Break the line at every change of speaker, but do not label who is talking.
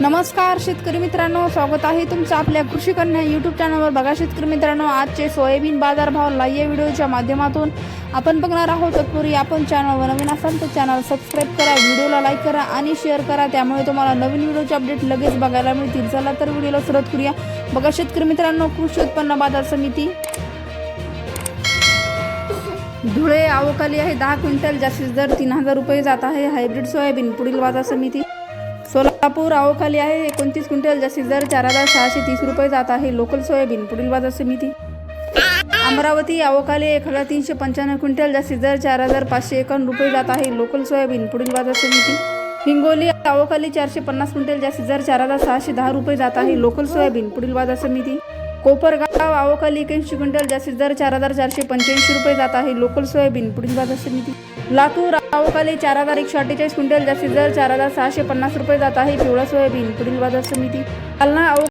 नमस्कार शेतकरी मित्रांनो. स्वागत आहे तुमचं आपल्या कृषी कन्या यूट्यूब चॅनलवर बघा शेतकरी मित्रांनो आजचे सोयाबीन बाजारभाव लाईव्ह व्हिडिओच्या माध्यमातून आपण बघणार आहोत. तत्पूर्वी आपण चॅनलवर नवीन असाल तर चॅनल सबस्क्राईब करा व्हिडिओला लाईक करा आणि शेअर करा. त्यामुळे तुम्हाला नवीन व्हिडिओचे अपडेट लगेच बघायला मिळतील. चला तर व्हिडिओला सुरुवात करूया. बघा शेतकरी मित्रांनो कृषी उत्पन्न बाजार समिती. धुळे आवकाली आहे. दहा क्विंटल जास्तीत दर तीन हजार रुपये जात आहे. हायब्रिड सोयाबीन पुढील बाजार समिती. सोलापूर आवकाली आहे. एकोणतीस क्विंटल जास्तीत दर चार हजार सहाशे तीस रुपये जात आहे. लोकल सोयाबीन पुढील बाजार समिती. अमरावती आवकाली एक हजार तीनशे पंच्याण्णव क्विंटल जास्तीत दर चार हजार पाचशे एकावन्न रुपये जात आहे. लोकल सोयाबीन पुढील बाजार समिती. हिंगोली आवकाली चारशे पन्नास क्विंटल जास्तीत दर चार हजार सहाशे दहा रुपये जात आहे. लोकल सोयाबीन पुढील बाजार समिती. कोपरगाव आवकाली एक्याऐंशी क्विंटल जास्तीत दर चार हजार चारशे पंच्याऐंशी रुपये जात आहे. लोकल सोयाबीन पुढील बाजार समिती. लातूर आवकाली चार हजार एकशे अठ्ठेचाळीस क्विंटल जास्तीत दर चार हजार सहाशे पन्नास रुपये जात आहे. पिवळा सोयाबीन पुढील बाजार समिती जालना